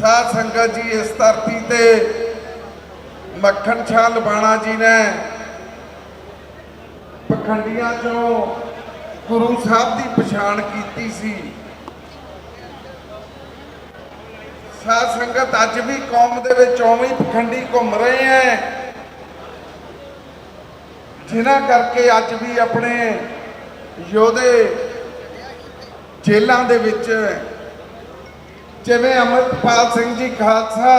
ਸਾਧ ਸੰਗਤ ਜੀ, ਇਸ ਧਰਤੀ ਤੇ ਮੱਖਣ ਸ਼ਾਹ ਲਬਾਣਾ ਜੀ ਨੇ ਪਖੰਡੀਆਂ ਚੋਂ ਗੁਰੂ ਸਾਹਿਬ ਦੀ ਪਛਾਣ ਕੀਤੀ ਸੀ। ਸਾਧ ਸੰਗਤ ਅੱਜ ਵੀ ਕੌਮ ਦੇ ਵਿੱਚ ਉਵੇਂ ਪਖੰਡੀ ਘੁੰਮ ਰਹੇ ਹੈ ਜਿਨ੍ਹਾਂ ਕਰਕੇ ਅੱਜ ਵੀ ਆਪਣੇ ਯੋਧੇ ਜੇਲਾਂ ਦੇ ਵਿੱਚ ਜਿਵੇਂ ਅਮਰਪਾਲ ਸਿੰਘ ਜੀ ਖਾਲਸਾ,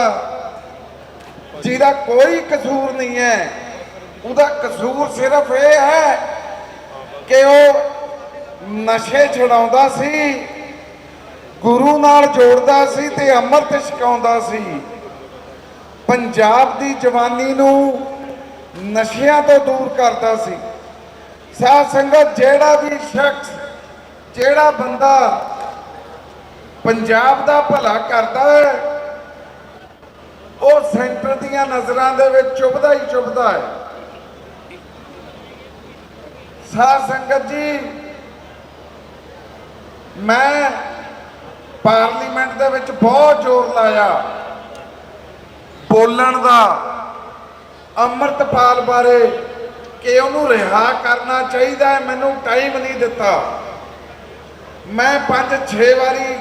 ਜਿਹਦਾ ਕੋਈ ਕਸੂਰ ਨਹੀਂ ਹੈ, ਉਹਦਾ ਕਸੂਰ ਸਿਰਫ ਇਹ ਹੈ ਕਿ ਉਹ ਨਸ਼ੇ ਛਡਾਉਂਦਾ ਸੀ, ਗੁਰੂ ਨਾਲ ਜੋੜਦਾ ਸੀ ਤੇ ਅੰਮ੍ਰਿਤ ਛਕਾਉਂਦਾ ਸੀ। ਪੰਜਾਬ ਦੀ ਜਵਾਨੀ ਨੂੰ ਨਸ਼ਿਆਂ ਤੋਂ ਦੂਰ ਕਰਦਾ ਸੀ। ਸਾਧ ਸੰਗਤ, ਜਿਹੜਾ ਵੀ ਸ਼ਖਸ, ਜਿਹੜਾ ਬੰਦਾ ਪੰਜਾਬ ਦਾ ਭਲਾ ਕਰਦਾ ਹੈ। ਉਹ ਸੈਂਟਰ ਦੀਆਂ ਨਜ਼ਰਾਂ ਦੇ ਵਿੱਚ ਚੁਭਦਾ ਹੀ ਚੁਭਦਾ ਹੈ। ਸਾਧ ਸੰਗਤ ਜੀ, ਮੈਂ ਪਾਰਲੀਮੈਂਟ ਦੇ ਵਿੱਚ ਬਹੁਤ ਜ਼ੋਰ ਲਾਇਆ। ਬੋਲਣ ਦਾ ਅੰਮ੍ਰਿਤਪਾਲ ਬਾਰੇ ਕਿ ਉਹਨੂੰ ਰਿਹਾ ਕਰਨਾ ਚਾਹੀਦਾ ਮੈਨੂੰ ਟਾਈਮ ਨਹੀਂ ਦਿੱਤਾ। ਮੈਂ 5-6 ਵਾਰੀ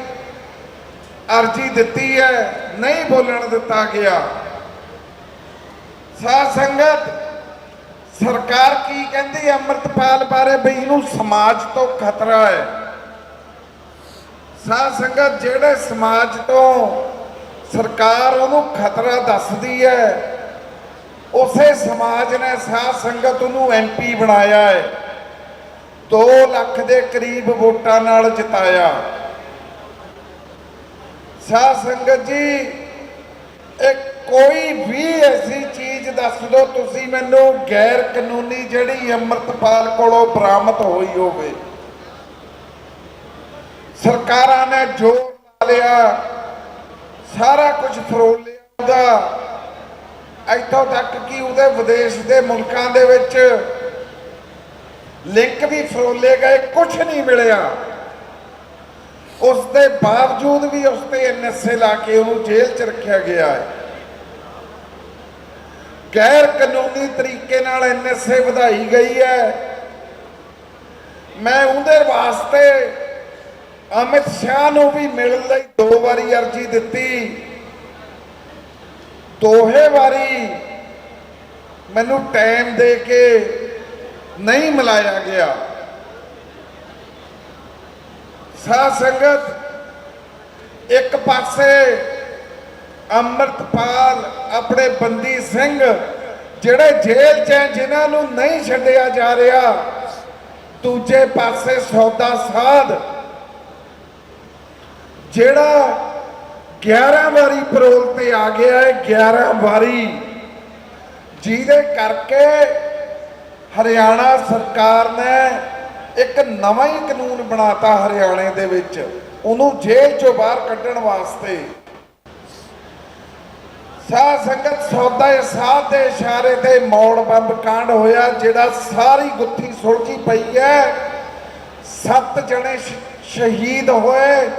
ਅਰਜੀ ਦਿੱਤੀ ਹੈ, ਨਹੀਂ ਬੋਲਣ ਦਿੱਤਾ ਗਿਆ। ਸਾਧ ਸੰਗਤ, ਸਰਕਾਰ ਕੀ ਕਹਿੰਦੀ ਹੈ? ਅੰਮ੍ਰਿਤਪਾਲ ਬਾਰੇ ਵੀ ਇਹਨੂੰ ਸਮਾਜ ਤੋਂ ਖਤਰਾ ਹੈ। ਸਾਧ ਸੰਗਤ, ਜਿਹੜੇ ਸਮਾਜ ਤੋਂ ਸਰਕਾਰ ਉਹਨੂੰ ਖਤਰਾ ਦੱਸਦੀ ਹੈ, ਉਸੇ ਸਮਾਜ ਨੇ ਸਾਧ ਸੰਗਤ ਉਹਨੂੰ ਐਮਪੀ ਬਣਾਇਆ ਹੈ। 2 ਲੱਖ ਦੇ ਕਰੀਬ ਵੋਟਾਂ ਨਾਲ ਜਿਤਾਇਆ। ਸਾਧ ਸੰਗਤ ਜੀ, ਇਹ ਕੋਈ ਵੀ ਐਸੀ ਚੀਜ਼ ਦੱਸ ਦਿਓ, ਤੁਸੀਂ ਮੈਨੂੰ ਗੈਰ ਕਾਨੂੰਨੀ ਜਿਹੜੀ ਅੰਮ੍ਰਿਤਪਾਲ ਕੋਲੋਂ ਬਰਾਮਦ ਹੋਈ ਹੋਵੇ। ਸਰਕਾਰਾਂ ਨੇ ਜੋਰ ਲਾ ਲਿਆ, ਸਾਰਾ ਕੁਝ ਫਰੋਲ ਲਿਆ ਉਹਦਾ। ਇੱਥੋਂ ਤੱਕ ਕਿ ਉਹਦੇ ਵਿਦੇਸ਼ ਦੇ ਮੁਲਕਾਂ ਦੇ ਵਿੱਚ ਲਿੰਕ ਵੀ ਫਰੋਲੇ ਗਏ, ਕੁਝ ਨਹੀਂ ਮਿਲਿਆ। ਉਸ ਦੇ ਬਾਵਜੂਦ ਵੀ ਉਸ ਤੇ ਐਨਐਸਏ ਲਾ ਕੇ ਉਹਨੂੰ ਜੇਲ੍ਹ 'ਚ ਰੱਖਿਆ ਗਿਆ ਹੈ। ਗੈਰ ਕਾਨੂੰਨੀ ਤਰੀਕੇ ਨਾਲ ਐਨਐਸਏ ਵਧਾਈ ਗਈ ਹੈ। ਮੈਂ ਉਹਦੇ ਵਾਸਤੇ ਅਮਿਤ ਸ਼ਾਹ ਨੂੰ ਵੀ ਮਿਲਣ ਲਈ ਦੋ ਵਾਰੀ ਅਰਜ਼ੀ ਦਿੱਤੀ। ਦੋਹੇ ਵਾਰੀ ਮੈਨੂੰ ਟਾਈਮ ਦੇ ਕੇ ਨਹੀਂ ਮਿਲਾਇਆ ਗਿਆ। ਸਾਧ ਸੰਗਤ ਇੱਕ ਪਾਸੇ ਅੰਮ੍ਰਿਤਪਾਲ ਆਪਣੇ ਬੰਦੀ ਸਿੰਘ ਜਿਹੜੇ ਜੇਲ੍ਹ 'ਚ ਹੈ, ਜਿਨ੍ਹਾਂ ਨੂੰ ਨਹੀਂ ਛੱਡਿਆ ਜਾ ਰਿਹਾ ਦੂਜੇ ਪਾਸੇ ਸੌਦਾ ਸਾਧ ਜਿਹੜਾ 11 ਵਾਰੀ ਪਰੋਲ ਤੇ ਆ ਗਿਆ ਹੈ 11 ਵਾਰੀ ਜਿਹਦੇ ਕਰਕੇ ਹਰਿਆਣਾ ਸਰਕਾਰ ਨੇ ਇੱਕ ਨਵਾਂ ਹੀ ਕਾਨੂੰਨ ਬਣਾਤਾ ਹਰਿਆਣੇ ਦੇ ਵਿੱਚ। ਉਹਨੂੰ ਜੇਲ੍ਹ ਚੋਂ ਬਾਹਰ ਕੱਢਣ ਵਾਸਤੇ। ਸਾਧ ਸੰਗਤ ਸੌਦਾ ਇਹ ਸਾਧ ਦੇ ਇਸ਼ਾਰੇ ਤੇ ਮੌੜ ਬੰਬ ਕਾਂਡ ਹੋਇਆ, ਜਿਹੜਾ ਸਾਰੀ ਗੁੱਥੀ ਸੁਲਝੀ ਪਈ ਹੈ। ਸੱਤ ਜਣੇ ਸ਼ਹੀਦ ਹੋਏ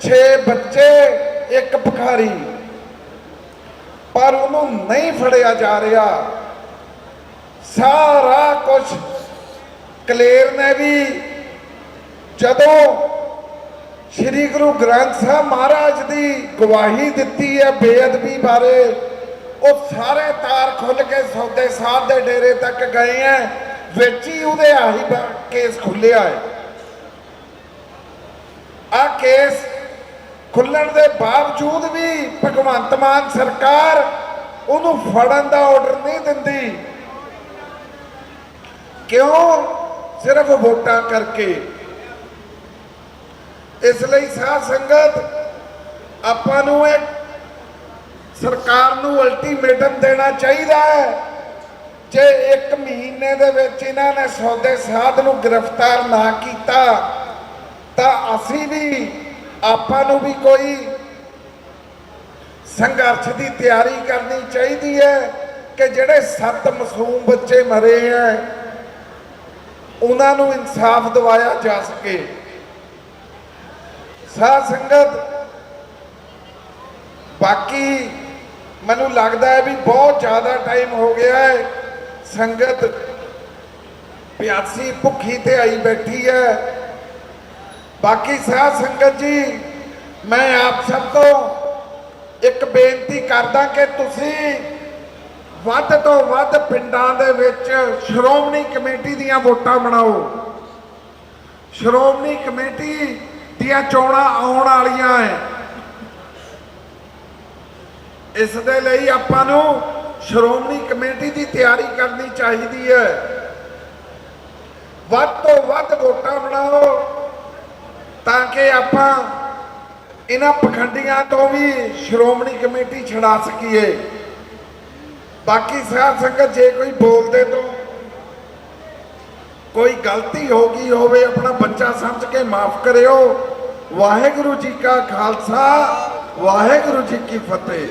6 ਬੱਚੇ, ਇੱਕ ਭਿਖਾਰੀ। ਪਰ ਉਹਨੂੰ ਨਹੀਂ ਫੜਿਆ ਜਾ ਰਿਹਾ। ਸਾਰਾ ਕੁਝ ਕਲੇਰ ਨੇ ਵੀ ਜਦੋਂ ਸ੍ਰੀ ਗੁਰੂ ਗ੍ਰੰਥ ਸਾਹਿਬ ਮਹਾਰਾਜ ਦੀ ਗਵਾਹੀ ਦਿੱਤੀ ਹੈ ਬੇਅਦਬੀ ਬਾਰੇ, ਉਹ ਸਾਰੇ ਤਾਰ ਖੁੱਲ ਕੇ ਸੌਦੇ ਸਾਹਿਬ ਦੇ ਡੇਰੇ ਤੱਕ ਗਏ ਹੈ ਵਿੱਚ ਹੀ ਉਹਦੇ ਆਹੀ ਕੇਸ ਖੁੱਲਿਆ ਹੈ। ਆ ਕੇਸ ਖੁੱਲਣ ਦੇ ਬਾਵਜੂਦ ਵੀ ਭਗਵੰਤ ਮਾਨ ਸਰਕਾਰ ਉਹਨੂੰ ਫੜਨ ਦਾ ਆਰਡਰ ਨਹੀਂ ਦਿੰਦੀ। ਕਿਉਂ? ਸਿਰਫ ਵੋਟਾਂ ਕਰਕੇ। ਇਸ ਲਈ ਸਾਧ ਸੰਗਤ, ਆਪਾਂ ਨੂੰ ਇੱਕ ਸਰਕਾਰ ਨੂੰ ਅਲਟੀਮੇਟਮ ਦੇਣਾ ਚਾਹੀਦਾ ਹੈ ਜੇ ਇੱਕ ਮਹੀਨੇ ਦੇ ਵਿੱਚ ਇਹਨਾਂ ਨੇ ਸੌਦੇ ਸਾਧ ਨੂੰ ਗ੍ਰਿਫਤਾਰ ਨਾ ਕੀਤਾ, ਤਾਂ ਅਸੀਂ ਵੀ, ਆਪਾਂ ਨੂੰ ਵੀ ਕੋਈ ਸੰਘਰਸ਼ ਦੀ ਤਿਆਰੀ ਕਰਨੀ ਚਾਹੀਦੀ ਹੈ ਕਿ ਜਿਹੜੇ ਸੱਤ ਮਾਸੂਮ ਬੱਚੇ ਮਰੇ ਹੈ ਉਹਨਾਂ ਨੂੰ ਇਨਸਾਫ ਦਿਵਾਇਆ ਜਾ ਸਕੇ। ਸਾਧ ਸੰਗਤ, ਬਾਕੀ ਮੈਨੂੰ ਲੱਗਦਾ ਹੈ ਵੀ ਬਹੁਤ ਜ਼ਿਆਦਾ ਟਾਈਮ ਹੋ ਗਿਆ ਹੈ। ਸੰਗਤ ਪਿਆਸੀ ਭੁੱਖੀ ਤੇ ਆਈ ਬੈਠੀ ਹੈ। ਬਾਕੀ ਸਾਧ ਸੰਗਤ ਜੀ, ਮੈਂ ਆਪ ਸਭ ਤੋਂ ਇੱਕ ਬੇਨਤੀ ਕਰਦਾ ਕਿ ਤੁਸੀਂ ਵੱਧ ਤੋਂ ਵੱਧ ਪਿੰਡਾਂ ਦੇ ਵਿੱਚ ਸ਼੍ਰੋਮਣੀ ਕਮੇਟੀ ਦੀਆਂ ਵੋਟਾਂ ਬਣਾਓ। ਸ਼੍ਰੋਮਣੀ ਕਮੇਟੀ ਦੀਆਂ ਚੋਣਾਂ ਆਉਣ ਵਾਲੀਆਂ ਹੈ ਇਸ ਦੇ ਲਈ ਆਪਾਂ ਨੂੰ ਸ਼੍ਰੋਮਣੀ ਕਮੇਟੀ ਦੀ ਤਿਆਰੀ ਕਰਨੀ ਚਾਹੀਦੀ ਹੈ ਵੱਧ ਤੋਂ ਵੱਧ ਵੋਟਾਂ ਬਣਾਓ ਤਾਂ ਕਿ ਆਪਾਂ ਇਹਨਾਂ ਪਖੰਡੀਆਂ ਤੋਂ ਵੀ ਸ਼੍ਰੋਮਣੀ ਕਮੇਟੀ ਛਡਾ ਸਕੀਏ। ਬਾਕੀ ਸਾਧ ਸੰਗਤ ਜੇ ਕੋਈ ਬੋਲਦੇ ਤੋਂ ਕੋਈ ਗਲਤੀ ਹੋ ਗਈ ਹੋਵੇ, ਆਪਣਾ ਬੱਚਾ ਸਮਝ ਕੇ ਮਾਫ ਕਰਿਓ। ਵਾਹਿਗੁਰੂ ਜੀ ਕਾ ਖਾਲਸਾ, ਵਾਹਿਗੁਰੂ ਜੀ ਕੀ ਫਤਿਹ।